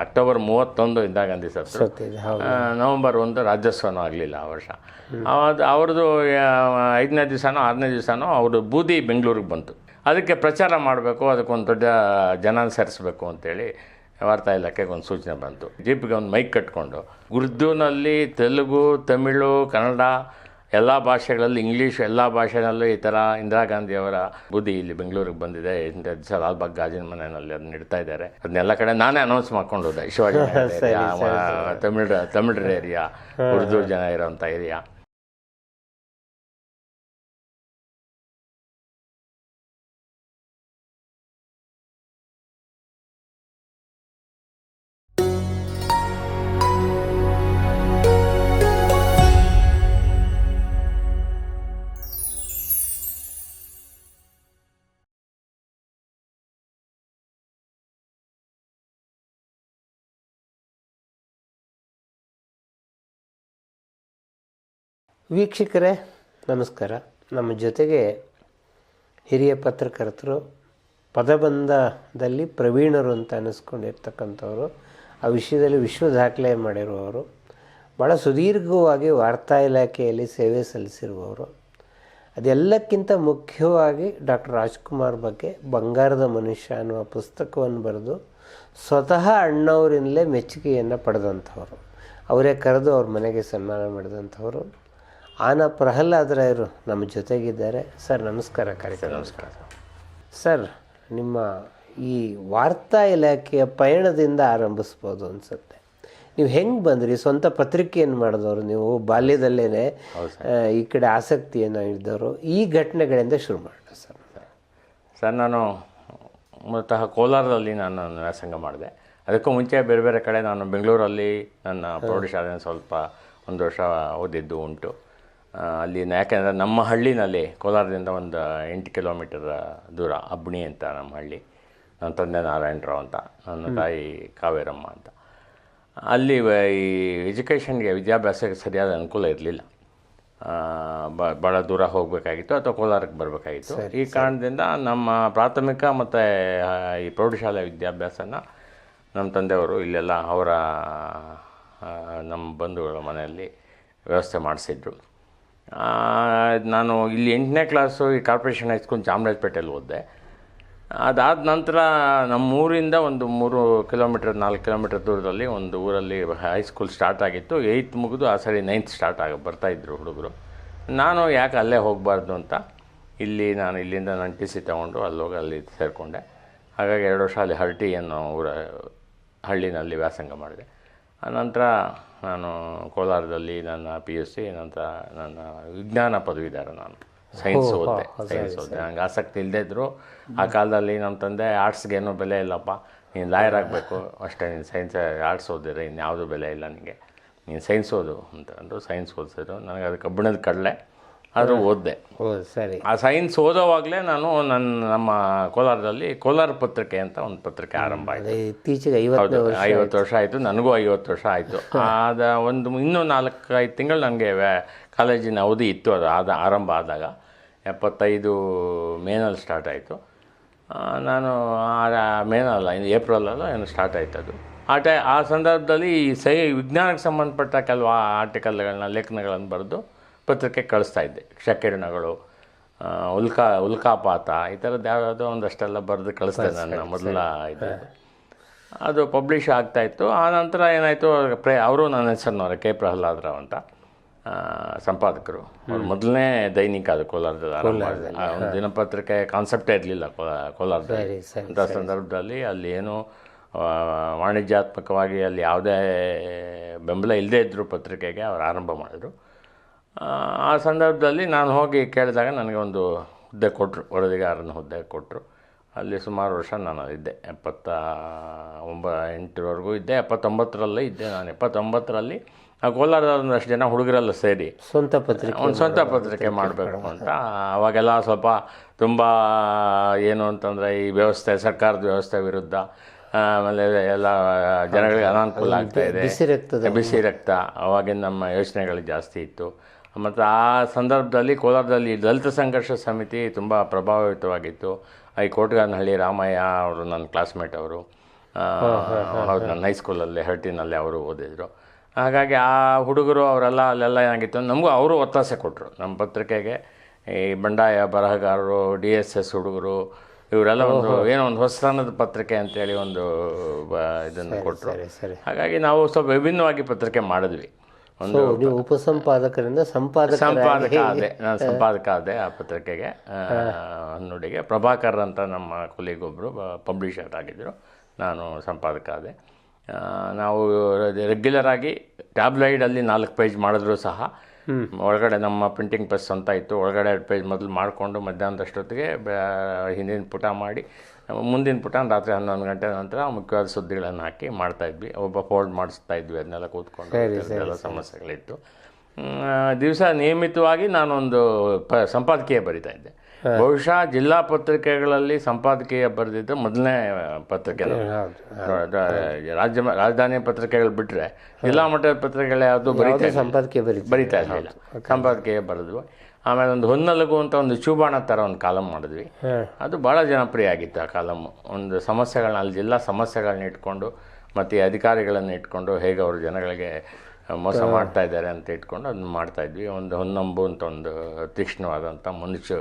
October ಮೂವತ್ತೊಂದು ಇದ್ದಾಗ ಗಾಂಧಿ ಸತ್ತು ನವೆಂಬರ್ ಒಂದು ರಾಜ್ಯೋತ್ಸವನೂ ಆಗಲಿಲ್ಲ ಆ ವರ್ಷ. ಅದು ಅವ್ರದ್ದು ಐದನೇ ದಿವಸನೋ ಆರನೇ ದಿವಸನೋ ಅವರು ಬೂದಿ ಬೆಂಗಳೂರಿಗೆ ಬಂತು. ಅದಕ್ಕೆ ಪ್ರಚಾರ ಮಾಡಬೇಕು ಅದಕ್ಕೊಂದು ದೊಡ್ಡ ಜನ ಸೇರಿಸ್ಬೇಕು ಅಂತೇಳಿ ವಾರ್ತಾ ಇಲಾಖೆಗೆ ಒಂದು ಸೂಚನೆ ಬಂತು. ಜೀಪ್ಗೆ ಒಂದು ಮೈಕ್ ಕಟ್ಕೊಂಡು ಉರ್ದುನಲ್ಲಿ ತೆಲುಗು ತಮಿಳು ಕನ್ನಡ ಎಲ್ಲ ಭಾಷೆಗಳಲ್ಲಿ ಇಂಗ್ಲೀಷ್ ಎಲ್ಲ ಭಾಷೆನಲ್ಲೂ ಈ ಥರ ಇಂದಿರಾ ಗಾಂಧಿಯವರ ಬುದ್ಧಿ ಇಲ್ಲಿ ಬೆಂಗಳೂರಿಗೆ ಬಂದಿದೆ. ದಿವಸ ಲಾಲ್ಬಾಗ್ ಗಾಜಿನ ಮನೆಯಲ್ಲಿ ಅದನ್ನ ಇಡ್ತಾ ಇದ್ದಾರೆ. ಅದನ್ನೆಲ್ಲ ಕಡೆ ನಾನೇ ಅನೌನ್ಸ್ ಮಾಡ್ಕೊಂಡು ಹೋದೆ. ಶಿವಾಜಿ ತಮಿಳ್ ತಮಿಳ್ ಏರಿಯಾ ಉರ್ದು ಜನ ಇರೋಂಥ ಏರಿಯಾ ವೀಕ್ಷಕರೇ, ನಮಸ್ಕಾರ. ನಮ್ಮ ಜೊತೆಗೆ ಹಿರಿಯ ಪತ್ರಕರ್ತರು, ಪದಬಂಧದಲ್ಲಿ ಪ್ರವೀಣರು ಅಂತ ಅನ್ನಿಸ್ಕೊಂಡಿರ್ತಕ್ಕಂಥವ್ರು ಆ ವಿಷಯದಲ್ಲಿ ವಿಶ್ವ ದಾಖಲೆ ಮಾಡಿರುವವರು ಭಾಳ ಸುದೀರ್ಘವಾಗಿ ವಾರ್ತಾ ಇಲಾಖೆಯಲ್ಲಿ ಸೇವೆ ಸಲ್ಲಿಸಿರುವವರು. ಅದೆಲ್ಲಕ್ಕಿಂತ ಮುಖ್ಯವಾಗಿ ಡಾಕ್ಟರ್ ರಾಜ್ಕುಮಾರ್ ಬಗ್ಗೆ ಬಂಗಾರದ ಮನುಷ್ಯ ಅನ್ನುವ ಪುಸ್ತಕವನ್ನು ಬರೆದು ಸ್ವತಃ ಅಣ್ಣವರಿಂದಲೇ ಮೆಚ್ಚುಗೆಯನ್ನು ಪಡೆದಂಥವ್ರು. ಅವರೇ ಕರೆದು ಅವ್ರ ಮನೆಗೆ ಸನ್ಮಾನ ಮಾಡಿದಂಥವ್ರು. ಆನ ಪ್ರಹ್ಲಾದರಾಯರು ನಮ್ಮ ಜೊತೆಗಿದ್ದಾರೆ. ಸರ್ ನಮಸ್ಕಾರ ಕಾರ್ಯಕ್ರಮ. ನಮಸ್ಕಾರ. ಸರ್ ನಿಮ್ಮ ಈ ವಾರ್ತಾ ಇಲಾಖೆಯ ಪಯಣದಿಂದ ಆರಂಭಿಸ್ಬೋದು ಅನಿಸುತ್ತೆ. ನೀವು ಹೆಂಗೆ ಬಂದ್ರಿ? ಸ್ವಂತ ಪತ್ರಿಕೆಯನ್ನು ಮಾಡಿದವರು ನೀವು ಬಾಲ್ಯದಲ್ಲೇ ಈ ಕಡೆ ಆಸಕ್ತಿಯನ್ನು ಇದ್ದವರು ಈ ಘಟನೆಗಳಿಂದ ಶುರು ಮಾಡಿದೆ ಸರ್. ಸರ್ ನಾನು ಮೂಲತಃ ಕೋಲಾರದಲ್ಲಿ ನಾನು ವ್ಯಾಸಂಗ ಮಾಡಿದೆ. ಅದಕ್ಕೂ ಮುಂಚೆ ಬೇರೆ ಬೇರೆ ಕಡೆ ನಾನು ಬೆಂಗಳೂರಲ್ಲಿ ನನ್ನ ಪ್ರೌಢಶಾಲೆಯನ್ನು ಸ್ವಲ್ಪ ಒಂದು ವರ್ಷ ಓದಿದ್ದು ಉಂಟು. ಅಲ್ಲಿ ಯಾಕೆಂದರೆ ನಮ್ಮ ಹಳ್ಳಿನಲ್ಲಿ ಕೋಲಾರದಿಂದ ಒಂದು ಎಂಟು ಕಿಲೋಮೀಟರ್ ದೂರ ಅಬ್ಣಿ ಅಂತ ನಮ್ಮ ಹಳ್ಳಿ. ನನ್ನ ತಂದೆ ನಾರಾಯಣರಾವ್ ಅಂತ ನನ್ನ ತಾಯಿ ಕಾವೇರಮ್ಮ ಅಂತ. ಅಲ್ಲಿ ಈ ಎಜುಕೇಷನ್ಗೆ ವಿದ್ಯಾಭ್ಯಾಸಕ್ಕೆ ಸರಿಯಾದ ಅನುಕೂಲ ಇರಲಿಲ್ಲ. ಭಾಳ ದೂರ ಹೋಗಬೇಕಾಗಿತ್ತು ಅಥವಾ ಕೋಲಾರಕ್ಕೆ ಬರಬೇಕಾಗಿತ್ತು. ಈ ಕಾರಣದಿಂದ ನಮ್ಮ ಪ್ರಾಥಮಿಕ ಮತ್ತು ಈ ಪ್ರೌಢಶಾಲೆ ವಿದ್ಯಾಭ್ಯಾಸನ ನಮ್ಮ ತಂದೆಯವರು ಇಲ್ಲೆಲ್ಲ ಅವರ ನಮ್ಮ ಬಂಧುಗಳ ಮನೆಯಲ್ಲಿ ವ್ಯವಸ್ಥೆ ಮಾಡಿಸಿದ್ರು. ನಾನು ಇಲ್ಲಿ ಎಂಟನೇ ಕ್ಲಾಸು ಈ ಕಾರ್ಪೊರೇಷನ್ ಹೈಸ್ಕೂಲ್ ಚಾಮರಾಜಪೇಟೆಯಲ್ಲಿ ಓದಿದೆ. ಅದಾದ ನಂತರ ನಮ್ಮ ಊರಿಂದ ಒಂದು ಮೂರು ಕಿಲೋಮೀಟರ್, ನಾಲ್ಕು ಕಿಲೋಮೀಟರ್ ದೂರದಲ್ಲಿ ಒಂದು ಊರಲ್ಲಿ ಹೈಸ್ಕೂಲ್ ಸ್ಟಾರ್ಟ್ ಆಗಿತ್ತು. ಏಯ್ತ್ ಮುಗಿದು ಆ ಸರಿ ನೈನ್ತ್ ಸ್ಟಾರ್ಟ್ ಆಗ ಬರ್ತಾಯಿದ್ರು ಹುಡುಗರು. ನಾನು ಯಾಕೆ ಅಲ್ಲೇ ಹೋಗಬಾರ್ದು ಅಂತ ಇಲ್ಲಿ ನಾನು ಇಲ್ಲಿಂದ ನಾನು ಟಿ ಸಿ ತೊಗೊಂಡು ಅಲ್ಲೋಗಿ ಅಲ್ಲಿ ಸೇರಿಕೊಂಡೆ. ಹಾಗಾಗಿ ಎರಡು ವರ್ಷ ಅಲ್ಲಿ ಹರಟಿ ಅನ್ನೋ ಊರ ಹಳ್ಳಿನಲ್ಲಿ ವ್ಯಾಸಂಗ ಮಾಡಿದೆ. ಆನಂತರ ನಾನು ಕೋಲಾರದಲ್ಲಿ ನನ್ನ ಪಿ ಯು ಸಿ ನಂತರ ನನ್ನ ವಿಜ್ಞಾನ ಪದವೀಧರ ನಾನು. ಸೈನ್ಸ್ ಓದಿದೆ ಸೈನ್ಸ್ ಓದಿದೆ. ನನಗೆ ಆಸಕ್ತಿ ಇಲ್ಲದೇ ಇದ್ದರು ಆ ಕಾಲದಲ್ಲಿ ನಮ್ಮ ತಂದೆ ಆರ್ಟ್ಸ್ಗೆ ಏನೂ ಬೆಲೆ ಇಲ್ಲಪ್ಪ. ನೀನು ಲಾಯರ್ ಆಗಬೇಕು. ಅಷ್ಟೇ ನೀನು ಸೈನ್ಸ್ ಆರ್ಟ್ಸ್ ಓದಿದ್ರೆ ಇನ್ಯಾವುದೂ ಬೆಲೆ ಇಲ್ಲ ನಿನಗೆ ನೀನು ಸೈನ್ಸ್ ಓದು ಅಂತ ಅಂದರು ಸೈನ್ಸ್ ಓದಿಸಿದ್ರು. ನನಗೆ ಅದು ಕಬ್ಬಿಣದ ಕಡಲೆ. ಆದರೂ ಓದಿದೆ. ಸರಿ. ಆ ಸೈನ್ಸ್ ಓದೋವಾಗಲೇ ನಾನು ನನ್ನ ನಮ್ಮ ಕೋಲಾರದಲ್ಲಿ ಕೋಲಾರ ಪತ್ರಿಕೆ ಅಂತ ಒಂದು ಪತ್ರಿಕೆ ಆರಂಭ ಆಯಿತು. ಇತ್ತೀಚೆಗೆ ಐವತ್ತು ಐವತ್ತು ವರ್ಷ ಆಯಿತು ನನಗೂ ಐವತ್ತು ವರ್ಷ ಆಯಿತು. ಆದ ಒಂದು ಇನ್ನೂ ನಾಲ್ಕೈದು ತಿಂಗಳು ನನಗೆ ಕಾಲೇಜಿನ ಅವಧಿ ಇತ್ತು ಅದು ಆದ ಆರಂಭ ಆದಾಗ. ಎಪ್ಪತ್ತೈದು ಮೇನಲ್ಲಿ ಸ್ಟಾರ್ಟ್ ಆಯಿತು. ನಾನು ಆ ಮೇನಲ್ಲ ಇನ್ನು ಏಪ್ರಿಲಲ್ಲ ಏನು ಸ್ಟಾರ್ಟ್ ಆಯಿತು ಅದು. ಆ ಟೈ ಆ ಸಂದರ್ಭದಲ್ಲಿ ಈ ಸೈ ವಿಜ್ಞಾನಕ್ಕೆ ಸಂಬಂಧಪಟ್ಟ ಕೆಲವು ಆರ್ಟಿಕಲ್ಗಳನ್ನ ಲೇಖನಗಳನ್ನು ಬರೆದು ಪತ್ರಿಕೆ ಕಳಿಸ್ತಾ ಇದ್ದೆ. ಕ್ಷಕಿರಣಗಳು ಉಲ್ಕಾ ಉಲ್ಕಾಪಾತ ಈ ಥರದ್ದು ಯಾವುದಾದ್ರು ಒಂದಷ್ಟೆಲ್ಲ ಬರೆದು ಕಳಿಸ್ತಾ ನನ್ನ ಮೊದಲ ಇದು. ಅದು ಪಬ್ಲಿಷ್ ಆಗ್ತಾಯಿತ್ತು ಆ ನಂತರ ಏನಾಯಿತು ಪ್ರೇ ಅವರು ನನ್ನ ಹೆಸರಿನವ್ರೆ ಕೆ. ಪ್ರಹ್ಲಾದ್ರವ್ ಅಂತ. ಸಂಪಾದಕರು. ಅವ್ರು ಮೊದಲನೇ ದೈನಿಕ ಅದು ಕೋಲಾರದಲ್ಲಿ ಆರಂಭ ಆಗಿದೆ. ಆ ಒಂದು ದಿನಪತ್ರಿಕೆ ಕಾನ್ಸೆಪ್ಟೇ ಇರಲಿಲ್ಲ ಕೋಲಾರದಲ್ಲಿ. ಸರಿ ಅಂಥ ಸಂದರ್ಭದಲ್ಲಿ ಅಲ್ಲಿ ಏನು ವಾಣಿಜ್ಯಾತ್ಮಕವಾಗಿ ಅಲ್ಲಿ ಯಾವುದೇ ಬೆಂಬಲ ಇಲ್ಲದೇ ಇದ್ದರು ಪತ್ರಿಕೆಗೆ ಅವರು ಆರಂಭ ಮಾಡಿದ್ರು. ಆ, ಸಂದರ್ಭದಲ್ಲಿ ನಾನು ಹೋಗಿ ಕೇಳಿದಾಗ ನನಗೆ ಒಂದು ಹುದ್ದೆ ಕೊಟ್ಟರು ವರದಿಗಾರನ ಹುದ್ದೆ ಕೊಟ್ಟರು ಅಲ್ಲಿ ಸುಮಾರು ವರ್ಷ ನಾನು ಇದ್ದೆ. ಎಪ್ಪತ್ತ ಒಂಬ ಎಂಟರವರೆಗೂ ಇದ್ದೆ ಎಪ್ಪತ್ತೊಂಬತ್ತರಲ್ಲೇ ಇದ್ದೆ ನಾನು. ಎಪ್ಪತ್ತೊಂಬತ್ತರಲ್ಲಿ ಆ ಕೋಲಾರದ ಒಂದಷ್ಟು ಜನ ಹುಡುಗರೆಲ್ಲ ಸೇರಿ ಸ್ವಂತ ಪತ್ರಿಕೆ ಒಂದು ಸ್ವಂತ ಪತ್ರಿಕೆ ಮಾಡಬೇಕು ಅಂತ. ಅವಾಗೆಲ್ಲ ಸ್ವಲ್ಪ ತುಂಬ ಏನು ಅಂತಂದರೆ ಈ ವ್ಯವಸ್ಥೆ ಸರ್ಕಾರದ ವ್ಯವಸ್ಥೆ ವಿರುದ್ಧ ಆಮೇಲೆ ಎಲ್ಲ ಜನಗಳಿಗೆ ಅನಾನುಕೂಲ ಆಗ್ತಾ ಇದೆ. ಬಿಸಿ ರಕ್ತ ಬಿಸಿ ರಕ್ತ ಅವಾಗಿನ ನಮ್ಮ ಯೋಚನೆಗಳು ಜಾಸ್ತಿ ಇತ್ತು. ಮತ್ತು ಆ ಸಂದರ್ಭದಲ್ಲಿ ಕೋಲಾರದಲ್ಲಿ ದಲಿತ ಸಂಘರ್ಷ ಸಮಿತಿ ತುಂಬ ಪ್ರಭಾವಿತವಾಗಿತ್ತು. ಈ ಕೋಟಗಾನಹಳ್ಳಿ ರಾಮಯ್ಯ ಅವರು ನನ್ನ ಕ್ಲಾಸ್ಮೇಟ್ ಅವರು ಹೌದು ನನ್ನ ಹೈಸ್ಕೂಲಲ್ಲಿ ಹರ್ಟಿನಲ್ಲಿ ಅವರು ಓದಿದ್ರು. ಹಾಗಾಗಿ ಆ ಹುಡುಗರು ಅವರೆಲ್ಲ ಅಲ್ಲೆಲ್ಲ ಏನಾಗಿತ್ತು ನಮಗೂ ಅವರು ಒತ್ತಾಸೆ ಕೊಟ್ಟರು ನಮ್ಮ ಪತ್ರಿಕೆಗೆ ಈ ಬಂಡಾಯ ಬರಹಗಾರರು ಡಿ ಎಸ್ ಎಸ್ ಹುಡುಗರು ಇವರೆಲ್ಲ ಒಂದು ಏನೋ ಒಂದು ಹೊಸತನದ ಪತ್ರಿಕೆ ಅಂತೇಳಿ ಒಂದು ಬ- ಇದನ್ನು ಕೊಟ್ಟರು ಹಾಗಾಗಿ ನಾವು ಸ್ವಲ್ಪ ವಿಭಿನ್ನವಾಗಿ ಪತ್ರಿಕೆ ಮಾಡಿದ್ವಿ. ನೀವು ಉಪಸಂಪಾದಕರಿಂದ ಸಂಪಾದಕ ಸಂಪಾದಕ ಆದೆ ನಾನು ಸಂಪಾದಕ ಆದೆ ಆ ಪತ್ರಿಕೆಗೆ. ನುಡಿಗೆ ಪ್ರಭಾಕರ್ ಅಂತ ನಮ್ಮ ಕೊಲಿಗೊಬ್ಬರು ಪಬ್ಲಿಷರ್ ಆಗಿದ್ದರು ನಾನು ಸಂಪಾದಕ ಆದೆ. ನಾವು ರೆಗ್ಯುಲರ್ ಆಗಿ ಟ್ಯಾಬ್ಲೈಡಲ್ಲಿ ನಾಲ್ಕು ಪೇಜ್ ಮಾಡಿದ್ರು ಸಹ. ಒಳಗಡೆ ನಮ್ಮ ಪ್ರಿಂಟಿಂಗ್ ಪ್ರೆಸ್ ಅಂತ ಇತ್ತು. ಒಳಗಡೆ ಎರಡು ಪೇಜ್ ಮೊದಲು ಮಾಡಿಕೊಂಡು ಮಧ್ಯಾಹ್ನದಷ್ಟೊತ್ತಿಗೆ ಹಿಂದಿನ ಪುಟ ಮಾಡಿ ಮುಂದಿನ ಪುಟ ರಾತ್ರಿ ಹನ್ನೊಂದು ಗಂಟೆ ನಂತರ ಮುಖ್ಯವಾದ ಸುದ್ದಿಗಳನ್ನು ಹಾಕಿ ಮಾಡ್ತಾಯಿದ್ವಿ ಒಬ್ಬ ಫೋಲ್ಡ್ ಮಾಡಿಸ್ತಾ ಇದ್ವಿ ಅದನ್ನೆಲ್ಲ ಕೂತ್ಕೊಂಡು ಎಲ್ಲ ಸಮಸ್ಯೆಗಳಿತ್ತು. ದಿವಸ ನಿಯಮಿತವಾಗಿ ನಾನೊಂದು ಪ ಸಂಪಾದಕೀಯ ಬರಿತಾ ಇದ್ದೆ. ಬಹುಶಃ ಜಿಲ್ಲಾ ಪತ್ರಿಕೆಗಳಲ್ಲಿ ಸಂಪಾದಕೀಯ ಬರೆದಿದ್ದು ಮೊದಲನೇ ಪತ್ರಿಕೆ ರಾಜ್ಯ ರಾಜಧಾನಿ ಪತ್ರಿಕೆಗಳು ಬಿಟ್ಟರೆ ಜಿಲ್ಲಾ ಮಟ್ಟದ ಪತ್ರಿಕೆಗಳು ಯಾವುದು ಬರೀತಾ. ಸಂಪಾದಕೀಯ ಬರೀತಾ ಬರಿತಾ ಇರಲಿಲ್ಲ. ಸಂಪಾದಕೀಯ ಬರೆದ್ವಿ. ಆಮೇಲೆ ಒಂದು ಹೊನ್ನಲಗು ಅಂತ ಒಂದು ಚೂಬಾಣ ಥರ ಒಂದು ಕಾಲಮ್ ಮಾಡಿದ್ವಿ. ಅದು ಭಾಳ ಜನಪ್ರಿಯ ಆಗಿತ್ತು ಆ ಕಾಲಮ್ಮು ಒಂದು ಸಮಸ್ಯೆಗಳನ್ನ ಅಲ್ಲಿ ಜಿಲ್ಲಾ ಸಮಸ್ಯೆಗಳನ್ನ ಇಟ್ಕೊಂಡು ಮತ್ತು ಅಧಿಕಾರಿಗಳನ್ನು ಇಟ್ಕೊಂಡು ಹೇಗೆ ಅವರು ಜನಗಳಿಗೆ ಮೋಸ ಮಾಡ್ತಾ ಇದ್ದಾರೆ ಅಂತ ಇಟ್ಕೊಂಡು ಅದನ್ನ ಮಾಡ್ತಾ ಇದ್ವಿ. ಒಂದು ಹೊನ್ನಂಬು ಅಂತ ಒಂದು ತೀಕ್ಷ್ಣವಾದಂಥ ಮನುಷ್ಯ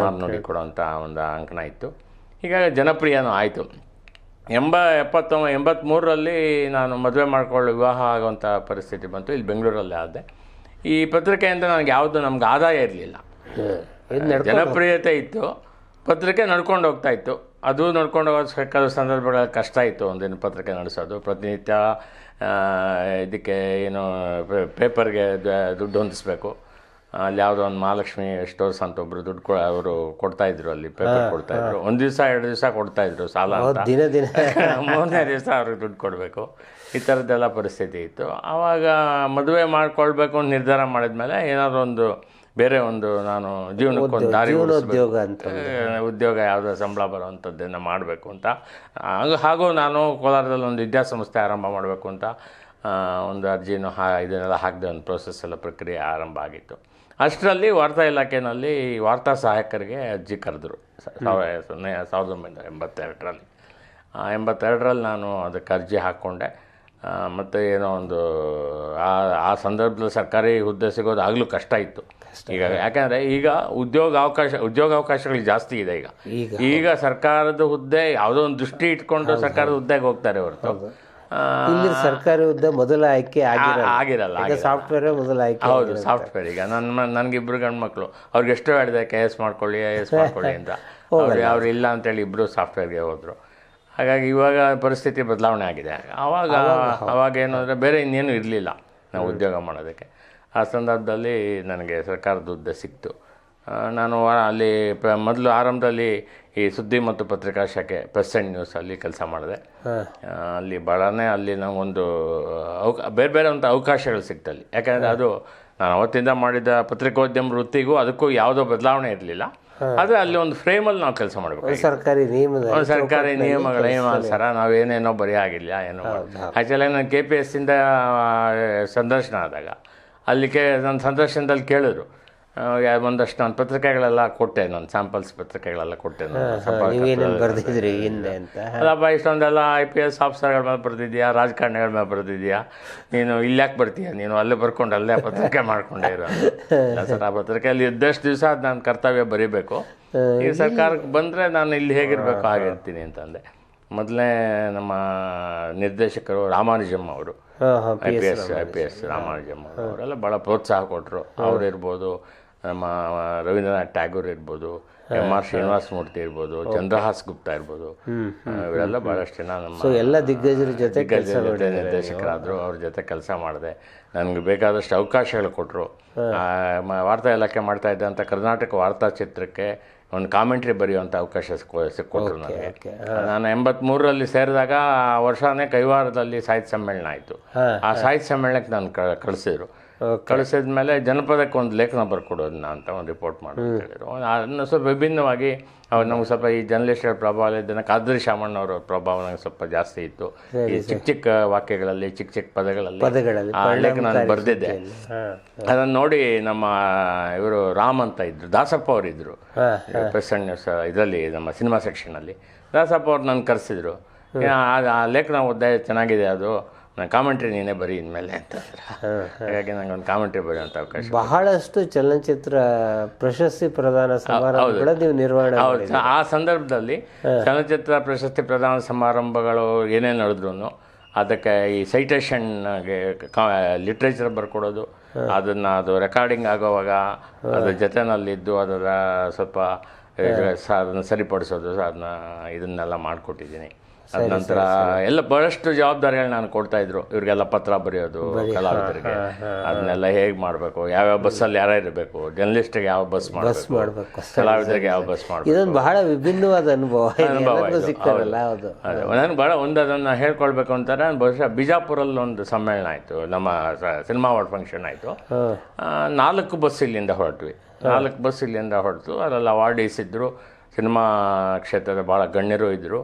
ಮಾರ್ನೋಡಿ ಕೊಡುವಂಥ ಒಂದು ಅಂಕಣ ಇತ್ತು. ಹೀಗಾಗಿ ಜನಪ್ರಿಯನೂ ಆಯಿತು. ಎಂಬ ಎಪ್ಪತ್ತೊಂಬ ಎಂಬತ್ತ್ಮೂರರಲ್ಲಿ ನಾನು ಮದುವೆ ಮಾಡಿಕೊಳ್ಳೋ ವಿವಾಹ ಆಗುವಂಥ ಪರಿಸ್ಥಿತಿ ಬಂತು. ಇಲ್ಲಿ ಬೆಂಗಳೂರಲ್ಲೇ ಆದೆ. ಈ ಪತ್ರಿಕೆಯಿಂದ ನನಗೆ ಯಾವುದು ನಮ್ಗೆ ಆದಾಯ ಇರಲಿಲ್ಲ. ಜನಪ್ರಿಯತೆ ಇತ್ತು. ಪತ್ರಿಕೆ ನಡ್ಕೊಂಡು ಹೋಗ್ತಾ ಇತ್ತು. ಅದು ನಡ್ಕೊಂಡು ಹೋಗೋ ಕೆಲವು ಸಂದರ್ಭಗಳಲ್ಲಿ ಕಷ್ಟ ಇತ್ತು. ಒಂದಿನ ಪತ್ರಿಕೆ ನಡೆಸೋದು ಪ್ರತಿನಿತ್ಯ ಇದಕ್ಕೆ ಏನು ಪೇಪರ್ಗೆ ದುಡ್ಡು ಹೊಂದಿಸ್ಬೇಕು. ಅಲ್ಲಿ ಯಾವುದೋ ಒಂದು ಮಹಾಲಕ್ಷ್ಮಿ ಸ್ಟೋರ್ಸ್ ಅಂತ ಒಬ್ರು ದುಡ್ಡು ಕೊ ಅವರು ಕೊಡ್ತಾ ಇದ್ರು ಅಲ್ಲಿ ಪೇಪರ್ ಕೊಡ್ತಾ ಇದ್ರು. ಒಂದು ದಿವಸ ಎರಡು ದಿವಸ ಕೊಡ್ತಾ ಇದ್ರು ಸಾಲ ದಿನ ದಿನ. ಮೂರನೇ ದಿವಸ ಅವ್ರಿಗೆ ದುಡ್ಡು ಕೊಡಬೇಕು. ಈ ಥರದ್ದೆಲ್ಲ ಪರಿಸ್ಥಿತಿ ಇತ್ತು. ಆವಾಗ ಮದುವೆ ಮಾಡ್ಕೊಳ್ಬೇಕು ಅಂತ ನಿರ್ಧಾರ ಮಾಡಿದ್ಮೇಲೆ ಏನಾದರೂ ಒಂದು ಬೇರೆ ಒಂದು ನಾನು ಜೀವನಕ್ಕೊಂದು ದಾರಿ ಉದ್ಯೋಗ ಅಂತ ಉದ್ಯೋಗ ಯಾವುದೋ ಸಂಬಳ ಬರುವಂಥದ್ದನ್ನು ಮಾಡಬೇಕು ಅಂತ. ಹಾಗೂ ಹಾಗೂ ನಾನು ಕೋಲಾರದಲ್ಲಿ ಒಂದು ವಿದ್ಯಾಸಂಸ್ಥೆ ಆರಂಭ ಮಾಡಬೇಕು ಅಂತ ಒಂದು ಅರ್ಜಿನೂ ಹಾ ಇದನ್ನೆಲ್ಲ ಹಾಕಿದೆ ಒಂದು ಪ್ರೋಸೆಸ್ ಎಲ್ಲ ಪ್ರಕ್ರಿಯೆ ಆರಂಭ ಆಗಿತ್ತು. ಅಷ್ಟರಲ್ಲಿ ವಾರ್ತಾ ಇಲಾಖೆಯಲ್ಲಿ ವಾರ್ತಾ ಸಹಾಯಕರಿಗೆ ಅರ್ಜಿ ಕರೆದ್ರು. ಸೊನ್ನೆ ಸಾವಿರದ ಒಂಬೈನೂರ ಎಂಬತ್ತೆರಡರಲ್ಲಿ. ಎಂಬತ್ತೆರಡರಲ್ಲಿ ನಾನು ಅದಕ್ಕೆ ಅರ್ಜಿ ಹಾಕ್ಕೊಂಡೆ. ಮತ್ತು ಏನೋ ಒಂದು ಆ ಆ ಸಂದರ್ಭದಲ್ಲಿ ಸರ್ಕಾರಿ ಹುದ್ದೆ ಸಿಗೋದು ಆಗಲೂ ಕಷ್ಟ ಇತ್ತು. ಈಗ ಯಾಕೆಂದರೆ ಈಗ ಉದ್ಯೋಗ ಅವಕಾಶ ಉದ್ಯೋಗ ಅವಕಾಶಗಳು ಜಾಸ್ತಿ ಇದೆ ಈಗ. ಈಗ ಸರ್ಕಾರದ ಹುದ್ದೆ ಯಾವುದೋ ಒಂದು ದೃಷ್ಟಿ ಇಟ್ಕೊಂಡು ಸರ್ಕಾರದ ಹುದ್ದೆಗೆ ಹೋಗ್ತಾರೆ ಹೊರತು. ಇಲ್ಲಿ ಸರ್ಕಾರಿ ಹುದ್ದೆ ಮೊದಲ ಆಯ್ಕೆ ಆಗಿರಲ್ಲ. ಸಾಫ್ಟ್ವೇರ್ ಮೊದಲ ಆಯ್ಕೆ ಹೌದು ಸಾಫ್ಟ್ವೇರ್ ಈಗ ನನ್ನ ನನಗಿಬ್ರು ಗಂಡು ಮಕ್ಕಳು ಅವ್ರಿಗೆ ಎಷ್ಟೋ ಹೇಳಿದೆ ಕೆ ಎಸ್ ಮಾಡ್ಕೊಳ್ಳಿ ಐ ಎಸ್ ಮಾಡ್ಕೊಳ್ಳಿ ಅಂತ. ಅವ್ರು ಇಲ್ಲ ಅಂತೇಳಿ ಇಬ್ಬರು ಸಾಫ್ಟ್ವೇರ್ಗೆ ಹೋದ್ರು. ಹಾಗಾಗಿ ಇವಾಗ ಪರಿಸ್ಥಿತಿ ಬದಲಾವಣೆ ಆಗಿದೆ. ಆವಾಗ ಅವಾಗ ಏನು ಅಂದರೆ ಬೇರೆ ಇನ್ನೇನು ಇರಲಿಲ್ಲ ನಾವು ಉದ್ಯೋಗ ಮಾಡೋದಕ್ಕೆ. ಆ ಸಂದರ್ಭದಲ್ಲಿ ನನಗೆ ಸರ್ಕಾರದ ಹುದ್ದೆ ಸಿಕ್ತು. ನಾನು ಅಲ್ಲಿ ಪ ಮೊದಲು ಆರಂಭದಲ್ಲಿ ಈ ಸುದ್ದಿ ಮತ್ತು ಪತ್ರಿಕಾ ಶಾಖೆ ಪ್ರೆಸ್ ಆ್ಯಂಡ್ ನ್ಯೂಸಲ್ಲಿ ಕೆಲಸ ಮಾಡಿದೆ. ಅಲ್ಲಿ ಭಾಳನೇ ಅಲ್ಲಿ ನಮಗೊಂದು ಅವಕ ಬೇರೆ ಬೇರೆ ಅಂತ ಅವಕಾಶಗಳು ಸಿಕ್ತಲ್ಲಿ ಯಾಕಂದರೆ ಅದು ನಾನು ಅವತ್ತಿಂದ ಮಾಡಿದ ಪತ್ರಿಕೋದ್ಯಮ ವೃತ್ತಿಗೂ ಅದಕ್ಕೂ ಯಾವುದೋ ಬದಲಾವಣೆ ಇರಲಿಲ್ಲ. ಆದರೆ ಅಲ್ಲಿ ಒಂದು ಫ್ರೇಮಲ್ಲಿ ನಾವು ಕೆಲಸ ಮಾಡಬೇಕು ಸರ್ಕಾರಿ ನಿಯಮ ಸರ್ಕಾರಿ ನಿಯಮಗಳ ಸರ ನಾವೇನೇನೋ ಬರೀ ಆಗಿಲ್ಲ ಏನೋ ಆ್ಯಕ್ಚುಲಿ ನಾನು ಕೆ ಪಿ ಎಸ್ಸಿಂದ ಸಂದರ್ಶನ ಆದಾಗ ಅಲ್ಲಿ ಕೇ ನನ್ನ ಸಂದರ್ಶನದಲ್ಲಿ ಕೇಳಿದ್ರು. ಒಂದಷ್ಟು ನಾನು ಪತ್ರಿಕೆಗಳೆಲ್ಲ ಕೊಟ್ಟೆ ನಾನು ಸ್ಯಾಂಪಲ್ಸ್ ಪತ್ರಿಕೆಗಳೆಲ್ಲ ಕೊಟ್ಟೆ ನಾನು ಬರ್ದಿದ್ರಿ ಹಿಂದೆ ಅಂತ? ಅಲ್ಲಪ್ಪ ಇಷ್ಟೊಂದೆಲ್ಲ ಐ ಪಿ ಎಸ್ ಆಫೀಸರ್ಗಳ ಮೇಲೆ ಬರ್ತಿದ್ಯಾ ರಾಜಕಾರಣಿಗಳ ಮೇಲೆ ಬರ್ತಿದ್ಯಾ ನೀನು ಇಲ್ಯಾಕೆ ಬರ್ತೀಯ? ನೀನು ಅಲ್ಲೇ ಬರ್ಕೊಂಡು ಅಲ್ಲೇ ಪತ್ರಿಕೆ ಮಾಡ್ಕೊಂಡೆ ಇರೋ. ಸರ್ ಆ ಪತ್ರಿಕೆಯಲ್ಲಿ ಇದ್ದಷ್ಟು ದಿವಸ ಅದು ನನ್ನ ಕರ್ತವ್ಯ ಬರೀಬೇಕು. ಈ ಸರ್ಕಾರಕ್ಕೆ ಬಂದರೆ ನಾನು ಇಲ್ಲಿ ಹೇಗಿರಬೇಕು ಆಗಿರ್ತೀನಿ ಅಂತಂದೆ. ಮೊದಲನೇ ನಮ್ಮ ನಿರ್ದೇಶಕರು ರಾಮಾನುಜಮ್ ಅವರು. I P S I P S Ramanujam ಅವರು ಅವರೆಲ್ಲ ಭಾಳ ಪ್ರೋತ್ಸಾಹ ಕೊಟ್ಟರು ಅವರಿರ್ಬೋದು ನಮ್ಮ ರವೀಂದ್ರನಾಥ್ ಟ್ಯಾಗೂರ್ ಇರ್ಬೋದು ಎಂ ಆರ್ ಶ್ರೀನಿವಾಸ ಮೂರ್ತಿ ಇರ್ಬೋದು ಚಂದ್ರಹಾಸ್ ಗುಪ್ತಾ ಇರ್ಬೋದು. ಇವರೆಲ್ಲ ಬಹಳಷ್ಟು ಜನ ನಮ್ಮ ಎಲ್ಲ ದಿಗ್ಗಜರ ಜೊತೆ ನಿರ್ದೇಶಕರಾದರು ಅವ್ರ ಜೊತೆ ಕೆಲಸ ಮಾಡಿದೆ. ನನಗೆ ಬೇಕಾದಷ್ಟು ಅವಕಾಶಗಳು ಕೊಟ್ಟರು ವಾರ್ತಾ ಇಲಾಖೆ ಮಾಡ್ತಾ ಇದ್ದಂಥ ಕರ್ನಾಟಕ ವಾರ್ತಾ ಚಿತ್ರಕ್ಕೆ ಒಂದು ಕಾಮೆಂಟ್ರಿ ಬರೆಯುವಂಥ ಅವಕಾಶ ಸಿಕ್ಕೊ- ಸಿಕ್ಕೊಟ್ರು ನನಗೆ. ನಾನು ಎಂಬತ್ಮೂರರಲ್ಲಿ ಸೇರಿದಾಗ ಆ ವರ್ಷನೇ ಕೈವಾರದಲ್ಲಿ ಸಾಹಿತ್ಯ ಸಮ್ಮೇಳನ ಆಯಿತು. ಆ ಸಾಹಿತ್ಯ ಸಮ್ಮೇಳನಕ್ಕೆ ನಾನು ಕಳಿಸಿದ್ರು. ಕಳಿಸಿದ ಮೇಲೆ ಜನಪದಕ್ಕೆ ಒಂದು ಲೇಖನ ಬರ್ಕೊಡೋದನ್ನ ಅಂತ ಒಂದು ರಿಪೋರ್ಟ್ ಮಾಡಿ ಹೇಳಿದರು. ಅದನ್ನು ಸ್ವಲ್ಪ ವಿಭಿನ್ನವಾಗಿ ಅವ್ರು ನಮ್ಗೆ ಸ್ವಲ್ಪ ಈ ಜರ್ನಲಿಸ್ಟ್ಗಳ ಪ್ರಭಾವ ಇದ್ದಾನೆ ಕಾದ್ರಿ ಶಾಮಣ್ಣ ಅವರ ಪ್ರಭಾವ ನಂಗೆ ಸ್ವಲ್ಪ ಜಾಸ್ತಿ ಇತ್ತು. ಈ ಚಿಕ್ಕ ಚಿಕ್ಕ ವಾಕ್ಯಗಳಲ್ಲಿ ಚಿಕ್ಕ ಚಿಕ್ಕ ಪದಗಳಲ್ಲಿ ಪದಗಳಲ್ಲಿ ಆ ಲೇಖನ ನಾನು ಬರೆದಿದ್ದೆ. ಅದನ್ನು ನೋಡಿ ನಮ್ಮ ಇವರು ರಾಮ್ ಅಂತ ಇದ್ರು ದಾಸಪ್ಪ ಅವರಿದ್ದರು ಹಾಂ ಪ್ರೆಸೆಂಟ್ ನ್ಯೂಸ್ ಇದರಲ್ಲಿ ನಮ್ಮ ಸಿನಿಮಾ ಸೆಕ್ಷನ್ ಅಲ್ಲಿ. ದಾಸಪ್ಪ ಅವ್ರು ನನ್ನ ಕರೆಸಿದ್ರು. ಆ- ಆ ಲೇಖನ ಓದ್ದೆ ಚೆನ್ನಾಗಿದೆ ಅದು. ನಾನು ಕಾಮೆಂಟ್ರಿ ನೀನೇ ಬರೀ ಇನ್ಮೇಲೆ ಅಂತಂದ್ರೆ ಹಾಗಾಗಿ ನಂಗೆ ಒಂದು ಕಾಮೆಂಟ್ರಿ ಬರೆಯುವಂಥ ಅವಕಾಶ ಬಹಳಷ್ಟು ಚಲನಚಿತ್ರ ಪ್ರಶಸ್ತಿ ಪ್ರದಾನ ಸಮಾರಂಭಗಳ ನೀವು ನಿರ್ವಹಣೆ ಆ ಸಂದರ್ಭದಲ್ಲಿ ಚಲನಚಿತ್ರ ಪ್ರಶಸ್ತಿ ಪ್ರದಾನ ಸಮಾರಂಭಗಳು ಏನೇ ನಡೆದ್ರು ಅದಕ್ಕೆ ಈ ಸೈಟೇಷನ್ಗೆ ಲಿಟ್ರೇಚರ್ ಬರ್ಕೊಡೋದು ಅದನ್ನು ಅದು ರೆಕಾರ್ಡಿಂಗ್ ಆಗೋವಾಗ ಅದ್ರ ಜೊತೆನಲ್ಲಿದ್ದು ಅದರ ಸ್ವಲ್ಪ ಸ- ಅದನ್ನ ಸರಿಪಡಿಸೋದು ಅದನ್ನ ಇದನ್ನೆಲ್ಲ ಮಾಡಿಕೊಟ್ಟಿದ್ದೀನಿ. ಅದ ನಂತರ ಎಲ್ಲ ಬಹಳಷ್ಟು ಜವಾಬ್ದಾರಿಗಳು ನಾನು ಕೊಡ್ತಾ ಇದ್ರು. ಇವ್ರಿಗೆಲ್ಲ ಪತ್ರ ಬರೆಯೋದು ಕಲಾವಿದರಿಗೆ. ಅದನ್ನೆಲ್ಲ ಹೇಗೆ ಮಾಡಬೇಕು? ಯಾವ್ಯಾವ ಬಸ್ಸಲ್ಲಿ ಯಾರು ಇರಬೇಕು? ಜರ್ನಲಿಸ್ಟ್ಗೆ ಯಾವ ಬಸ್ ಮಾಡಬೇಕು? ಕಲಾವಿದರಿಗೆ ಯಾವ ಬಸ್ ಮಾಡಬೇಕು? ಇದೊಂದು ಬಹಳ ವಿಭಿನ್ನವಾದ ಅನುಭವ. ಬಹಳ ನಾನು ಭಾಳ ಒಂದು ಅದನ್ನು ಹೇಳ್ಕೊಳ್ಬೇಕು ಅಂತಾರೆ. ಬಹುಶಃ ಬಿಜಾಪುರಲ್ಲಿ ಒಂದು ಸಮ್ಮೇಳನ ಆಯಿತು. ನಮ್ಮ ಸಿನಿಮಾ ಅವಾರ್ಡ್ ಫಂಕ್ಷನ್ ಆಯಿತು. ನಾಲ್ಕು ಬಸ್ ಇಲ್ಲಿಂದ ಹೊರಟ್ವಿ. ನಾಲ್ಕು ಬಸ್ ಇಲ್ಲಿಂದ ಹೊರಟು. ಅದರಲ್ಲಿ ಅವಾರ್ಡೀಸ್ ಇದ್ದರು ಸಿನಿಮಾ ಕ್ಷೇತ್ರದ ಭಾಳ ಗಣ್ಯರು ಇದ್ದರು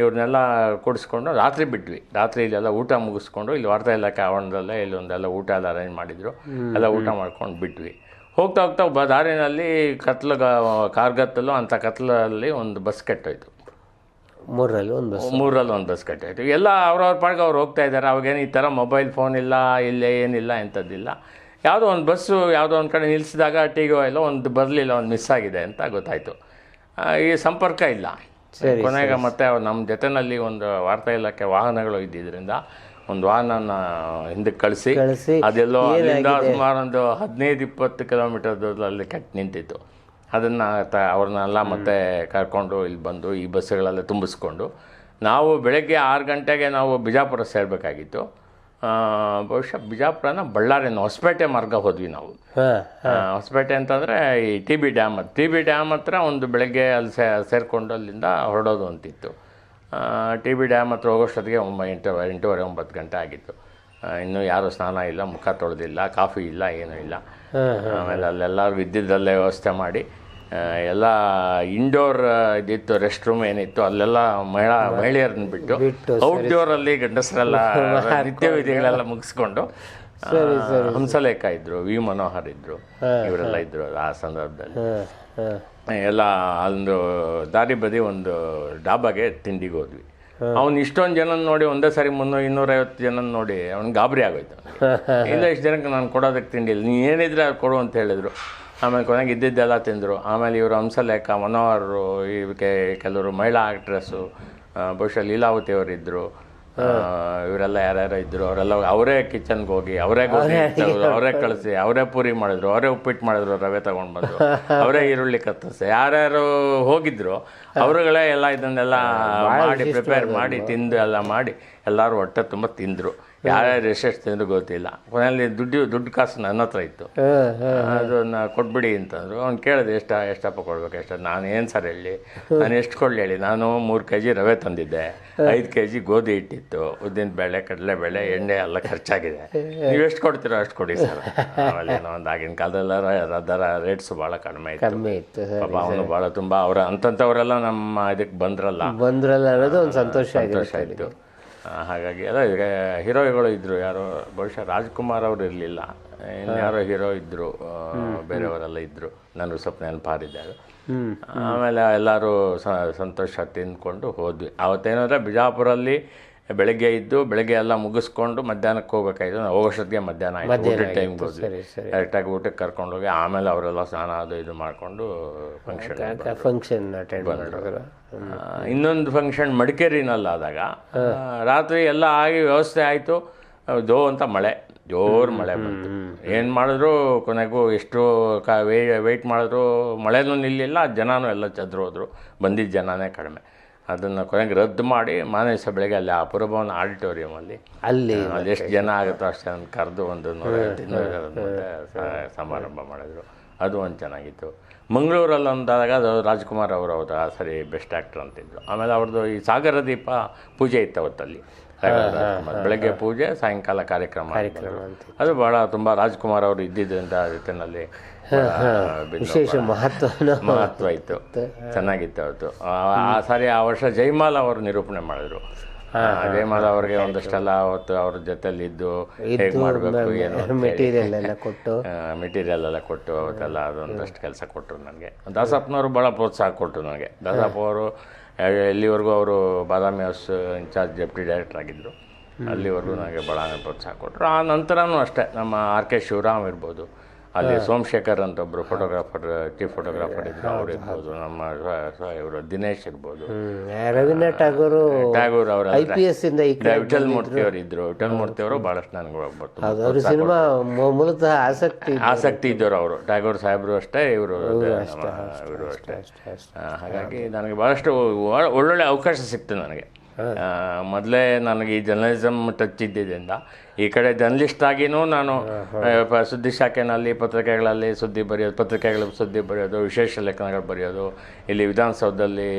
ಇವ್ರನ್ನೆಲ್ಲ ಕೊಡಿಸ್ಕೊಂಡು ರಾತ್ರಿ ಬಿಟ್ವಿ. ರಾತ್ರಿ ಇಲ್ಲೆಲ್ಲ ಊಟ ಮುಗಿಸ್ಕೊಂಡು ಇಲ್ಲಿ ವಾರ್ತಾ ಇಲಾಖೆ ಆವರಣದಲ್ಲೇ ಇಲ್ಲೊಂದೆಲ್ಲ ಊಟ ಎಲ್ಲ ಅರೇಂಜ್ ಮಾಡಿದ್ರು. ಎಲ್ಲ ಊಟ ಮಾಡ್ಕೊಂಡು ಬಿಟ್ವಿ. ಹೋಗ್ತಾ ಹೋಗ್ತಾ ಒಬ್ಬ ದಾರಿನಲ್ಲಿ ಕತ್ಲು ಕಾರ್ಗತ್ತಲು ಅಂಥ ಕತ್ಲಲ್ಲಿ ಒಂದು ಬಸ್ ಕೆಟ್ಟೋಯ್ತು. ಮೂರರಲ್ಲಿ ಒಂದು ಬಸ್. ಮೂರಲ್ಲಿ ಒಂದು ಬಸ್ ಕಟ್ಟಾಯಿತು. ಎಲ್ಲ ಅವ್ರವ್ರ ಪಾಡಿಗೆ ಅವ್ರು ಹೋಗ್ತಾ ಇದ್ದಾರೆ. ಅವಾಗೇನು ಈ ಥರ ಮೊಬೈಲ್ ಫೋನ್ ಇಲ್ಲ ಇಲ್ಲೇ ಏನಿಲ್ಲ ಎಂಥದ್ದಿಲ್ಲ. ಯಾವುದೋ ಒಂದು ಬಸ್ಸು ಯಾವುದೋ ಒಂದು ಕಡೆ ನಿಲ್ಲಿಸಿದಾಗ ಟಿಗೋ ಎಲ್ಲ ಒಂದು ಬರಲಿಲ್ಲ ಒಂದು ಮಿಸ್ ಆಗಿದೆ ಅಂತ ಗೊತ್ತಾಯಿತು. ಈ ಸಂಪರ್ಕ ಇಲ್ಲ. ಕೊನೆಗೆ ಮತ್ತೆ ನಮ್ಮ ಜೊತೆನಲ್ಲಿ ಒಂದು ವಾರ್ತಾ ಇಲಾಖೆ ವಾಹನಗಳು ಇದ್ದಿದ್ದರಿಂದ ಒಂದು ವಾಹನನ ಹಿಂದಕ್ಕೆ ಕಳಿಸಿ ಕಳಿಸಿ. ಅದೆಲ್ಲೋ ಸುಮಾರು ಒಂದು ಹದಿನೈದು ಇಪ್ಪತ್ತು ಕಿಲೋಮೀಟರ್ ದೂರದಲ್ಲಿ ಕೆಟ್ಟು ನಿಂತಿತ್ತು ಅದನ್ನ ತ ಅವ್ರನ್ನೆಲ್ಲ ಮತ್ತೆ ಕರ್ಕೊಂಡು ಇಲ್ಲಿ ಬಂದು ಈ ಬಸ್ಸುಗಳೆಲ್ಲ ತುಂಬಿಸ್ಕೊಂಡು ನಾವು ಬೆಳಗ್ಗೆ ಆರು ಗಂಟೆಗೆ ನಾವು ಬಿಜಾಪುರ ಸೇರಬೇಕಾಗಿತ್ತು. ಬಹುಶಃ ಬಿಜಾಪುರನ ಬಳ್ಳಾರಿನ ಹೊಸಪೇಟೆ ಮಾರ್ಗ ಹೋದ್ವಿ ನಾವು. ಹೊಸಪೇಟೆ ಅಂತಂದರೆ ಈ T B dam T B dam ಹತ್ರ ಒಂದು ಬೆಳಗ್ಗೆ ಅಲ್ಲಿ ಸೇ ಸೇರಿಕೊಂಡು ಅಲ್ಲಿಂದ ಹೊರಡೋದು ಅಂತಿತ್ತು. ಟಿ ಬಿ ಡ್ಯಾಮ್ ಹತ್ರ ಹೋಗೋಷ್ಟೊತ್ತಿಗೆ ಒಂಬ ಎಂಟು ಎಂಟೂವರೆ ಒಂಬತ್ತು ಗಂಟೆ ಆಗಿತ್ತು. ಇನ್ನು ಯಾರೂ ಸ್ನಾನ ಇಲ್ಲ ಮುಖ ತೊಳೆದಿಲ್ಲ ಕಾಫಿ ಇಲ್ಲ ಏನೂ ಇಲ್ಲ. ಆಮೇಲೆ ಅಲ್ಲೆಲ್ಲರೂ ಇದ್ದಿದ್ದಲ್ಲೇ ವ್ಯವಸ್ಥೆ ಮಾಡಿ ಎಲ್ಲ ಇಂಡೋರ್ ಇದಿತ್ತು ರೆಸ್ಟ್ ರೂಮ್ ಏನಿತ್ತು ಅಲ್ಲೆಲ್ಲ ಮಹಿಳಾ ಮಹಿಳೆಯರನ್ನ ಬಿಟ್ಟು ಔಟ್ಡೋರಲ್ಲಿ ಗಂಡಸರೆಲ್ಲ ನಿತ್ಯ ವಿಧಿಗಳೆಲ್ಲ ಮುಗಿಸ್ಕೊಂಡು ಹಂಸಲೇಖ ಇದ್ರು ವಿ ಮನೋಹರ್ ಇದ್ರು ಇವರೆಲ್ಲ ಇದ್ರು ಆ ಸಂದರ್ಭದಲ್ಲಿ. ಎಲ್ಲ ಒಂದು ದಾರಿ ಬದಿ ಒಂದು ಡಾಬಾಗೆ ತಿಂಡಿಗೆ ಹೋದ್ವಿ. ಅವ್ನು ಇಷ್ಟೊಂದು ಜನ ನೋಡಿ ಒಂದೇ ಸಾರಿ ಮುನ್ನೂರು ಇನ್ನೂರೈವತ್ತು ಜನ ನೋಡಿ ಅವ್ನಿಗೆ ಗಾಬರಿ ಆಗೋಯ್ತು. ಇಲ್ಲ ಇಷ್ಟು ಜನಕ್ಕೆ ನಾನು ಕೊಡೋದಕ್ಕೆ ತಿಂಡಿ ಇಲ್ಲ. ನೀ ಏನಿದ್ರೆ ಅದು ಕೊಡು ಅಂತ ಹೇಳಿದ್ರು. ಆಮೇಲೆ ಕೊನೆಗೆ ಇದ್ದಿದ್ದೆಲ್ಲ ತಿಂದರು. ಆಮೇಲೆ ಇವರು ಹಂಸಲೇಖ ಮನೋಹರರು ಇವಕ್ಕೆ ಕೆಲವರು ಮಹಿಳಾ ಆಕ್ಟ್ರೆಸ್ಸು ಬಹುಶಃ ಲೀಲಾವತಿ ಅವರಿದ್ದರು ಇವರೆಲ್ಲ ಯಾರ್ಯಾರು ಇದ್ರು. ಅವರೆಲ್ಲ ಅವರೇ ಕಿಚನ್ಗೆ ಹೋಗಿ ಅವರೇ ಗೋಧಿ ಅವರೇ ಕಳಿಸಿ ಅವರೇ ಪೂರಿ ಮಾಡಿದ್ರು ಅವರೇ ಉಪ್ಪಿಟ್ಟು ಮಾಡಿದ್ರು ರವೆ ತಗೊಂಡು ಬಂದರು. ಅವರೇ ಈರುಳ್ಳಿ ಕತ್ತರಿಸಿ ಯಾರ್ಯಾರು ಹೋಗಿದ್ರು ಅವರುಗಳೇ ಎಲ್ಲ ಇದನ್ನೆಲ್ಲ ಮಾಡಿ ಪ್ರಿಪೇರ್ ಮಾಡಿ ತಿಂದು ಎಲ್ಲ ಮಾಡಿ ಎಲ್ಲರೂ ಹೊಟ್ಟೆ ತುಂಬ ತಿಂದರು. ಯಾರ್ಯಾರು ಎಷ್ಟೆಷ್ಟು ತಿಂದ್ರು ಗೊತ್ತಿಲ್ಲ. ಕೊನೆಯಲ್ಲಿ ದುಡ್ಡು ದುಡ್ಡು ಕಾಸು ನನ್ನ ಹತ್ರ ಇತ್ತು. ಅದನ್ನ ಕೊಟ್ಬಿಡಿ ಅಂತಂದ್ರು. ಅವ್ನು ಕೇಳಿದೆ ಎಷ್ಟ ಎಷ್ಟಪ್ಪ ಕೊಡ್ಬೇಕು ಎಷ್ಟು ನಾನು ಏನು ಸರ್ ಹೇಳಿ? ನಾನು ಎಷ್ಟು ಕೊಡಲಿ ಹೇಳಿ? ನಾನು ಮೂರು ಕೆ ಜಿ ರವೆ ತಂದಿದ್ದೆ. ಐದು ಕೆ ಜಿ ಗೋಧಿ ಇಟ್ಟಿತ್ತು ಉದ್ದಿನ ಬೇಳೆ ಕಡಲೆಬೇಳೆ ಎಣ್ಣೆ ಎಲ್ಲ ಖರ್ಚಾಗಿದೆ. ನೀವು ಎಷ್ಟು ಕೊಡ್ತೀರೋ ಅಷ್ಟು ಕೊಡಿ ಸರ್ ಆಮೇಲೆ ಏನೋ ಒಂದು ಆಗಿನ ಕಾಲದಲ್ಲ ರ- ದರ ರೇಟ್ಸ್ ಭಾಳ ಕಡಿಮೆ ಇತ್ತು. ಕಮ್ಮಿ ಇತ್ತು ಪಾಪ ಅವನು ಭಾಳ ತುಂಬ ಅವರ ಅಂತಂಥವರೆಲ್ಲ ನಮ್ಮ ಇದಕ್ಕೆ ಬಂದ್ರಲ್ಲ. ಬಂದ್ರಲ್ಲ ಅನ್ನೋದು ಒಂದು ಸಂತೋಷ ಸಂತೋಷ ಆಯಿತು. ಹಾಗಾಗಿ ಅಲ್ಲ ಈಗ ಹೀರೋಗಳು ಇದ್ರು ಯಾರೋ ಬಹುಶಃ ರಾಜ್ಕುಮಾರ್ ಅವರು ಇರಲಿಲ್ಲ. ಇನ್ಯಾರೋ ಹೀರೋ ಇದ್ದರು ಬೇರೆಯವರೆಲ್ಲ ಇದ್ರು. ನನಗೆ ಸ್ವಲ್ಪ ನೆನಪಾರಿದ್ದಾರೆ. ಆಮೇಲೆ ಎಲ್ಲರೂ ಸಂತೋಷ ತಿಂದ್ಕೊಂಡು ಹೋದ್ವಿ. ಅವತ್ತೇನಂದ್ರೆ ಬಿಜಾಪುರಲ್ಲಿ ಬೆಳಗ್ಗೆ ಇದ್ದು ಬೆಳಗ್ಗೆ ಎಲ್ಲ ಮುಗಿಸ್ಕೊಂಡು ಮಧ್ಯಾಹ್ನಕ್ಕೆ ಹೋಗ್ಬೇಕಾಯ್ತು. ನಾವು ಹೋಗೋಷ್ಟೊತ್ತಿಗೆ ಮಧ್ಯಾಹ್ನ ಆಯಿತು. ಊಟದ ಟೈಮ್ಗೆ ಹೋದ್ವಿ. ಕರೆಕ್ಟಾಗಿ ಊಟಕ್ಕೆ ಕರ್ಕೊಂಡೋಗಿ ಆಮೇಲೆ ಅವರೆಲ್ಲ ಸ್ನಾನ ಅದು ಇದು ಮಾಡಿಕೊಂಡು ಫಂಕ್ಷನ್ ಫಂಕ್ಷನ್ ಅಟೆಂಡ್ ಮಾಡಿದ್ರು? ಇನ್ನೊಂದು ಫಂಕ್ಷನ್ ಮಡಿಕೇರಿನಲ್ಲಾದಾಗ ರಾತ್ರಿ ಎಲ್ಲ ಆಗಿ ವ್ಯವಸ್ಥೆ ಆಯಿತು. ಜೋ ಅಂತ ಮಳೆ ಜೋರು ಮಳೆ ಬಂತು. ಏನು ಮಾಡಿದ್ರು ಕೊನೆಗೂ ಎಷ್ಟು ಕ ವೆಯ್ಟ್ ಮಾಡಿದ್ರು ಮಳೆನೂ ನಿಲ್ಲಿಲ್ಲ ಜನನೂ ಎಲ್ಲ ಚದ್ರು ಹೋದ್ರು ಬಂದಿದ್ದ ಜನನೇ ಕಡಿಮೆ. ಅದನ್ನು ಕೊನೆಗೆ ರದ್ದು ಮಾಡಿ ಮಾನವ ಸಭೆಗೆ ಬೆಳಗ್ಗೆ ಅಲ್ಲಿ ಆ ಪುರಭವನ ಆಡಿಟೋರಿಯಮಲ್ಲಿ. ಅಲ್ಲಿ ಅಲ್ಲಿ ಎಷ್ಟು ಜನ ಆಗುತ್ತೋ ಅಷ್ಟು ಜನ ಕರೆದು ಒಂದು ನೂರೈವತ್ತು ಇನ್ನೂರೈವತ್ತು ಸಮಾರಂಭ ಮಾಡಿದ್ರು. ಅದು ಒಂದು ಚೆನ್ನಾಗಿತ್ತು. ಮಂಗಳೂರಲ್ಲಿ ಅಂದಾಗ ಅದು ರಾಜ್ಕುಮಾರ್ ಅವರು ಹೌದು ಆ ಸರಿ ಬೆಸ್ಟ್ ಆ್ಯಕ್ಟರ್ ಅಂತಿದ್ದರು ಆಮೇಲೆ ಅವ್ರದ್ದು ಈ ಸಾಗರ ದೀಪ ಪೂಜೆ ಇತ್ತು ಅವತ್ತಲ್ಲಿ. ಬೆಳಗ್ಗೆ ಪೂಜೆ ಸಾಯಂಕಾಲ ಕಾರ್ಯಕ್ರಮ. ಅದು ಬಹಳ ತುಂಬಾ ರಾಜ್ಕುಮಾರ್ ಅವರು ಇದ್ದಿದ್ದರಿಂದ ಜೊತೆನಲ್ಲಿ ವಿಶೇಷ ಮಹತ್ವ ಮಹತ್ವ ಇತ್ತು. ಚೆನ್ನಾಗಿತ್ತು ಅವತ್ತು. ಆ ಸಾರಿ ಆ ವರ್ಷ ಜೈಮಾಲ್ ಅವರು ನಿರೂಪಣೆ ಮಾಡಿದ್ರು. ಜೈಮಾಲ್ ಅವರಿಗೆ ಒಂದಷ್ಟೆಲ್ಲ ಅವತ್ತು ಅವ್ರ ಜೊತೆಲಿ ಇದ್ದು ಹೇಗೆ ಮಾಡಬೇಕು ಏನು ಮೆಟೀರಿಯಲ್ ಎಲ್ಲ ಕೊಟ್ಟು. ಮೆಟೀರಿಯಲ್ ಎಲ್ಲ ಕೊಟ್ಟು ಅವತ್ತೆಲ್ಲ ಅದೊಂದಷ್ಟು ಕೆಲಸ ಕೊಟ್ಟರು ನನಗೆ. ದಾಸಪ್ಪನವರು ಭಾಳ ಪ್ರೋತ್ಸಾಹ ಕೊಟ್ಟರು ನನಗೆ. ದಾಸಪ್ಪ ಅವರು ಎಲ್ಲಿವರೆಗೂ ಅವರು Badami house in charge deputy director ಆಗಿದ್ದರು ಅಲ್ಲಿವರೆಗೂ ನನಗೆ ಭಾಳ ಪ್ರೋತ್ಸಾಹ ಕೊಟ್ಟರು. ಆ ನಂತರನೂ ಅಷ್ಟೇ ನಮ್ಮ ಆರ್ ಕೆ ಶಿವರಾಮ್ ಇರ್ಬೋದು. ಅಲ್ಲಿ ಸೋಮಶೇಖರ್ ಅಂತ ಒಬ್ಬರು ಫೋಟೋಗ್ರಾಫರ್ ಚೀಫ್ ಫೋಟೋಗ್ರಾಫರ್ ಇದ್ರು. ಅವ್ರು ಇರ್ಬೋದು ನಮ್ಮ ಇವರು ದಿನೇಶ್ ಇರ್ಬೋದು. ರವೀಂದ್ರ ಟಾಗೋರು ಟ್ಯಾಗೂರ್ ಅವರ ಐ ಪಿ ಎಸ್ ಇಂದ ವಿಠಲ್ ಮೂರ್ತಿ ಅವರು ಇದ್ರು. ವಿಠಲ್ ಮೂರ್ತಿ ಅವರು ಬಹಳಷ್ಟು ನನಗೆ ಅವ್ರ ಸಿನಿಮಾ ಮೂಲತಃ ಆಸಕ್ತಿ ಆಸಕ್ತಿ ಇದ್ದವರು ಅವರು. ಟ್ಯಾಗೋರ್ ಸಾಹೇಬರು ಅಷ್ಟೇ ಇವರು ಇವರು ಅಷ್ಟೇ ಹಾಗಾಗಿ ನನಗೆ ಬಹಳಷ್ಟು ಒಳ್ಳೊಳ್ಳೆ ಅವಕಾಶ ಸಿಕ್ತು ನನಗೆ. ಮೊದಲೇ ನನಗೆ ಈ ಜರ್ನಲಿಸಮ್ ಟಚ್ ಇದ್ದಿದ್ದರಿಂದ ಈ ಕಡೆ ಜರ್ನಲಿಸ್ಟ್ ಆಗಿನೂ ನಾನು ಸುದ್ದಿ ಶಾಖೆನಲ್ಲಿ ಪತ್ರಿಕೆಗಳಲ್ಲಿ ಸುದ್ದಿ ಬರೆಯೋದು ಪತ್ರಿಕೆಗಳ ಸುದ್ದಿ ಬರೆಯೋದು ವಿಶೇಷ ಲೇಖನಗಳು ಬರೆಯೋದು ಇಲ್ಲಿ ವಿಧಾನಸೌಧದಲ್ಲಿ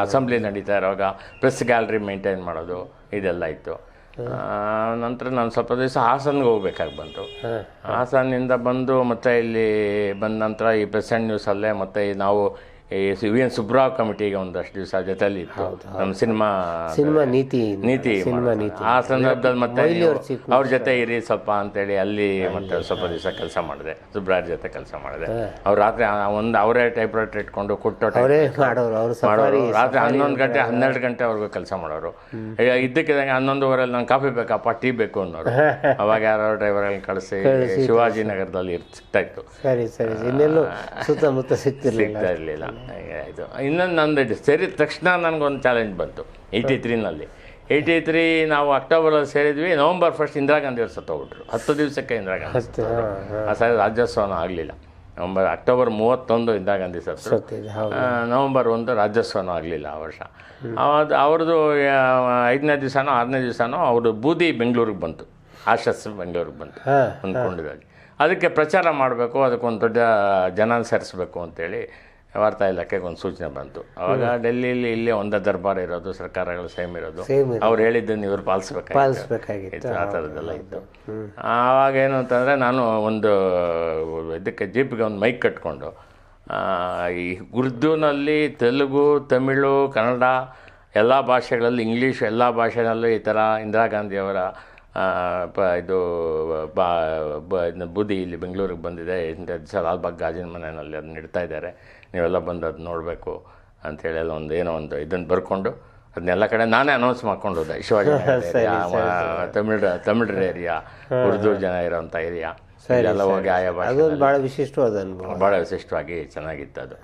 ಅಸೆಂಬ್ಲಿ ನಡೀತಾ ಇರುವಾಗ ಪ್ರೆಸ್ ಗ್ಯಾಲರಿ ಮೇಂಟೈನ್ ಮಾಡೋದು ಇದೆಲ್ಲ ಇತ್ತು. ನಂತರ ನಾನು ಸ್ವಲ್ಪ ದಿವಸ ಹಾಸನ್ಗೆ ಹೋಗ್ಬೇಕಾಗಿ ಬಂತು. ಹಾಸನಿಂದ ಬಂದು ಮತ್ತೆ ಇಲ್ಲಿ ಬಂದ ನಂತರ ಈ ಪ್ರೆಸೆಂಟ್ ನ್ಯೂಸಲ್ಲೇ ಮತ್ತೆ ನಾವು ಈ ವಿ ಎನ್ ಸುಬ್ರಾವ್ ಕಮಿಟಿಗೆ ಒಂದಷ್ಟು ದಿವಸ ಜೊತೆಯಲ್ಲಿ ಇತ್ತು. ನಮ್ಮ ಸಿನಿಮಾ ಸಿನಿಮಾ ನೀತಿ ನೀತಿ ಸಿನಿಮಾ ನೀತಿ ಆ ಸಂದರ್ಭದಲ್ಲಿ ಮತ್ತೆ ಅವ್ರ ಜೊತೆ ಇರಿ ಸ್ವಲ್ಪ ಅಂತೇಳಿ ಅಲ್ಲಿ ಮತ್ತೆ ಸ್ವಲ್ಪ ದಿವಸ ಕೆಲಸ ಮಾಡಿದೆ. ಸುಬ್ರಾಯ್ ಜೊತೆ ಕೆಲಸ ಮಾಡಿದೆ. ಅವ್ರು ರಾತ್ರಿ ಒಂದು ಅವರೇ ಟೈಪ್ ರೈಟರ್ ಇಟ್ಕೊಂಡು ಕೊಟ್ಟು ಮಾಡೋರು ಅವ್ರ ಮಾಡೋರು. ಸಫಾರಿ ರಾತ್ರಿ ಹನ್ನೊಂದು ಗಂಟೆ ಹನ್ನೆರಡು ಗಂಟೆವರೆಗೂ ಕೆಲಸ ಮಾಡೋರು. ಈಗ ಇದ್ದಕ್ಕಿದ್ದಂಗೆ ಹನ್ನೊಂದುವರೆಲ್ಲಿ ನಂಗೆ ಕಾಫಿ ಬೇಕಪ್ಪ ಟೀ ಬೇಕು ಅನ್ನೋರು. ಅವಾಗ ಯಾರೋ ಡ್ರೈವರಲ್ಲಿ ಕಳಿಸಿ ಶಿವಾಜಿನಗರದಲ್ಲಿ ಸಿಗ್ತಾ ಇತ್ತು. ಸರಿ ಸರಿ. ಸುತ್ತಮುತ್ತ ಸಿಗ್ತಿರ್ಲಿಲ್ಲ ಇದು ಇನ್ನೊಂದು ನಂದು ಸೇರಿದ ತಕ್ಷಣ ನನಗೊಂದು ಚಾಲೆಂಜ್ ಬಂತು. ಏಯ್ಟಿ ತ್ರೀನಲ್ಲಿ ಏಯ್ಟಿ ತ್ರೀ ನಾವು ಅಕ್ಟೋಬರಲ್ಲಿ ಸೇರಿದ್ವಿ. ನವಂಬರ್ ಫಸ್ಟ್ ಇಂದಿರಾ ಗಾಂಧಿ ಅವ್ರು ಸತ್ತೋಗ್ಬಿಟ್ರು. ಹತ್ತು ದಿವಸಕ್ಕೆ ಇಂದಿರಾ ಗಾಂಧಿ ಆ ಸಾರಿ ರಾಜ್ಯೋತ್ಸವನ ಆಗಲಿಲ್ಲ. ನವಂಬರ್ ಅಕ್ಟೋಬರ್ ಮೂವತ್ತೊಂದು ಇಂದಿರಾ ಗಾಂಧಿ ಆ, ನವಂಬರ್ ಒಂದು ರಾಜ್ಯೋತ್ಸವನೂ ಆಗಲಿಲ್ಲ ಆ ವರ್ಷ. ಅದು ಅವ್ರದ್ದು ಐದನೇ ದಿವಸನೋ ಆರನೇ ದಿವಸನೋ ಅವರು ಬೂದಿ ಬೆಂಗಳೂರಿಗೆ ಬಂತು. ಆಶಸ್ ಬೆಂಗಳೂರಿಗೆ ಬಂತು. ಅಂದ್ಕೊಂಡಿದ್ದಾಗಿ ಅದಕ್ಕೆ ಪ್ರಚಾರ ಮಾಡಬೇಕು ಅದಕ್ಕೊಂದು ದೊಡ್ಡ ಜನ ಸೇರಿಸ್ಬೇಕು ಅಂತೇಳಿ ವಾರ್ತಾ ಇಲಾಖೆಗೆ ಒಂದು ಸೂಚನೆ ಬಂತು. ಅವಾಗ ಡೆಲ್ಲಿಲಿ ಇಲ್ಲೇ ಒಂದ ದರ್ಬಾರ್ ಇರೋದು ಸರ್ಕಾರಗಳು ಸೇಮ್ ಇರೋದು. ಅವ್ರು ಹೇಳಿದ್ದನ್ನು ಇವ್ರು ಪಾಲಿಸ್ಬೇಕಾಗಿತ್ತು. ಆ ಥರದ್ದೆಲ್ಲ ಇತ್ತು. ಆವಾಗ ಏನು ಅಂತಂದರೆ ನಾನು ಒಂದು ಇದಕ್ಕೆ ಜೀಪ್ಗೆ ಒಂದು ಮೈಕ್ ಕಟ್ಕೊಂಡು ಈ ಉರ್ದುನಲ್ಲಿ ತೆಲುಗು ತಮಿಳು ಕನ್ನಡ ಎಲ್ಲ ಭಾಷೆಗಳಲ್ಲಿ ಇಂಗ್ಲೀಷ್ ಎಲ್ಲ ಭಾಷೆಗಳಲ್ಲೂ ಈ ಥರ ಇಂದಿರಾ ಗಾಂಧಿಯವರ ಪ ಇದು ಬಾ ಬ- ಬೂದಿ ಇಲ್ಲಿ ಬೆಂಗಳೂರಿಗೆ ಬಂದಿದೆ. ಇಂಥ ದಿವಸ ಲಾಲ್ಬಾಗ್ ಗಾಜಿನ ಮನೆಯಲ್ಲಿ ಅದನ್ನ ಇಡ್ತಾ ಇದ್ದಾರೆ. ನೀವೆಲ್ಲ ಬಂದು ಅದು ನೋಡಬೇಕು ಅಂಥೇಳಿ ಎಲ್ಲ ಒಂದು ಏನೋ ಒಂದು ಇದನ್ನು ಬರ್ಕೊಂಡು ಅದನ್ನೆಲ್ಲ ಕಡೆ ನಾನೇ ಅನೌನ್ಸ್ ಮಾಡ್ಕೊಂಡು ಹೋದೆ ಶಿವಾಜಿ ತಮಿಳ್ ತಮಿಳ್ ಏರಿಯಾ ಉರ್ದು ಜನ ಇರೋಂಥ ಏರಿಯಾ ಎಲ್ಲ ಹೋಗಿ ಆಯಾ ಭಾಳ ವಿಶಿಷ್ಟವಾದ ಭಾಳ ವಿಶಿಷ್ಟವಾಗಿ ಚೆನ್ನಾಗಿತ್ತು ಅದು.